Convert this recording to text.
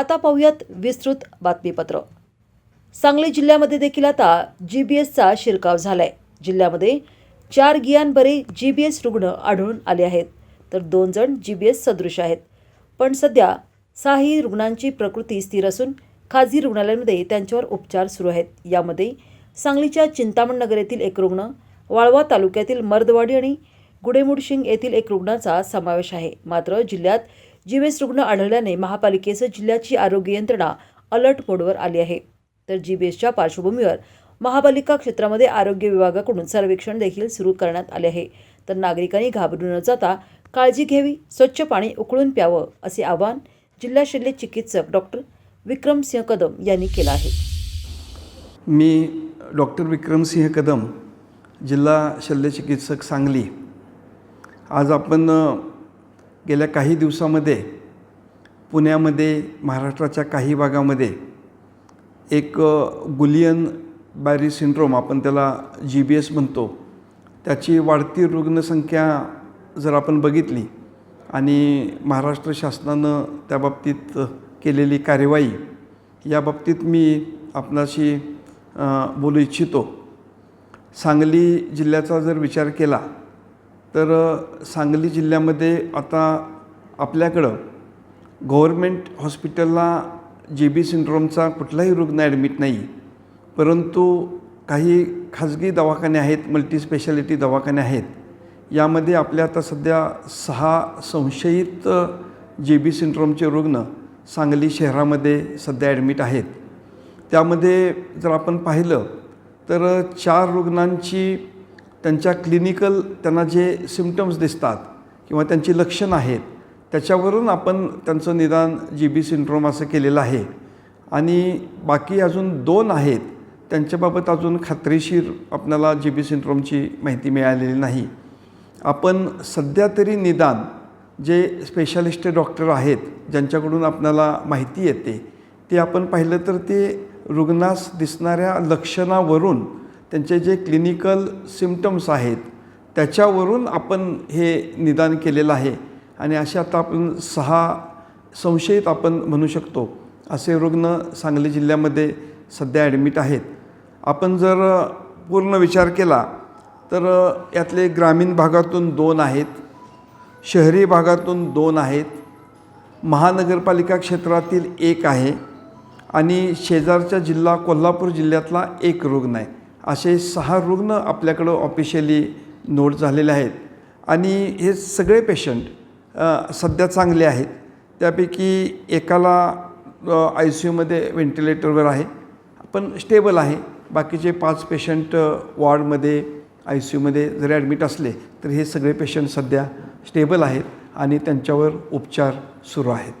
आता पाहूयात विस्तृत बातमीपत्र. सांगली जिल्ह्यामध्ये देखील आता जी बी एसचा शिरकाव झालाय. जिल्ह्यामध्ये चार गियांबरे जी बी एस रुग्ण आढळून आले आहेत. तर दोन जण जी बी एस सदृश आहेत. पण सध्या सहाही रुग्णांची प्रकृती स्थिर असून खाजगी रुग्णालयांमध्ये त्यांच्यावर उपचार सुरू आहेत. यामध्ये सांगलीच्या चिंतामण नगर येथील एक रुग्ण वाळवा तालुक्यातील मर्दवाडी आणि गुडेमुडशिंग येथील एक रुग्णाचा समावेश आहे. मात्र जिल्ह्यात जीबीएस रुग्ण आढळल्याने महापालिकेसह जिल्ह्याची आरोग्य यंत्रणा अलर्ट मोडवर आली आहे. तर जीबीएसच्या पार्श्वभूमीवर महापालिका क्षेत्रामध्ये आरोग्य विभागाकडून सर्वेक्षण देखील सुरू करण्यात आले आहे. तर नागरिकांनी घाबरून न जाता काळजी घ्यावी स्वच्छ पाणी उकळून प्यावं असे आवाहन जिल्हा शल्य चिकित्सक डॉक्टर विक्रमसिंह कदम यांनी केलं आहे. मी डॉक्टर विक्रमसिंह कदम जिल्हा शल्य चिकित्सक सांगली. आज आपण गेल्या काही दिवसामध्ये पुण्यामध्ये महाराष्ट्राच्या काही भागामध्ये एक गुलियन बॅरी सिंड्रोम आपण त्याला जी बी एस म्हणतो. त्याची वाढती रुग्णसंख्या जर आपण बघितली आणि महाराष्ट्र शासनानं त्या बाबतीत केलेली कार्यवाही याबाबतीत मी आपणाशी बोलू इच्छितो. सांगली जिल्ह्याचा जर विचार केला तर सांगली जिल्ह्यामध्ये आता आपल्याकडं गव्हर्मेंट हॉस्पिटलला जे बी सिंड्रोमचा कुठलाही रुग्ण ॲडमिट नाही परंतु काही खाजगी दवाखाने आहेत मल्टीस्पेशालिटी दवाखाने आहेत यामध्ये आपल्या आता सध्या सहा संशयित जे बी सिंड्रोमचे रुग्ण सांगली शहरामध्ये सध्या ॲडमिट आहेत. त्यामध्ये जर आपण पाहिलं तर चार रुग्णांची त्यांच्या क्लिनिकल त्यांना जे सिमटम्स दिसतात किंवा त्यांची लक्षणं आहेत त्याच्यावरून आपण त्यांचं निदान जी बी सिंड्रोम असं केलेलं आहे. आणि बाकी अजून दोन आहेत त्यांच्याबाबत अजून खात्रीशीर आपल्याला जी बी सिंड्रोमची माहिती मिळालेली नाही. आपण सध्या तरी निदान जे स्पेशालिस्ट डॉक्टर आहेत ज्यांच्याकडून आपल्याला माहिती येते ते आपण पाहिलं तर ते रुग्णास दिसणाऱ्या लक्षणावरून त्यांचे जे क्लिनिकल सिमटम्स आहेत त्याच्यावरून आपण हे निदान केलेलं आहे. आणि असे आता आपण सहा संशयित आपण म्हणू शकतो. असे रुग्ण सांगली जिल्ह्यामध्ये सध्या ॲडमिट आहेत. आपण जर पूर्ण विचार केला तर यातले ग्रामीण भागातून दोन आहेत शहरी भागातून दोन आहेत महानगरपालिका क्षेत्रातील एक आहे आणि शेजारच्या जिल्हा कोल्हापूर जिल्ह्यातला एक रुग्ण आहे. असे सहा रुग्ण आपल्याकडं ऑफिशियली नोट झालेले आहेत. आणि हे सगळे पेशंट सध्या चांगले आहेत. त्यापैकी एकाला आय सी यूमध्ये व्हेंटिलेटरवर आहे. पण स्टेबल आहे. बाकीचे पाच पेशंट वॉर्डमध्ये आय सी यूमध्ये जरी ॲडमिट असले तर हे सगळे पेशंट सध्या स्टेबल आहेत आणि त्यांच्यावर उपचार सुरू आहेत.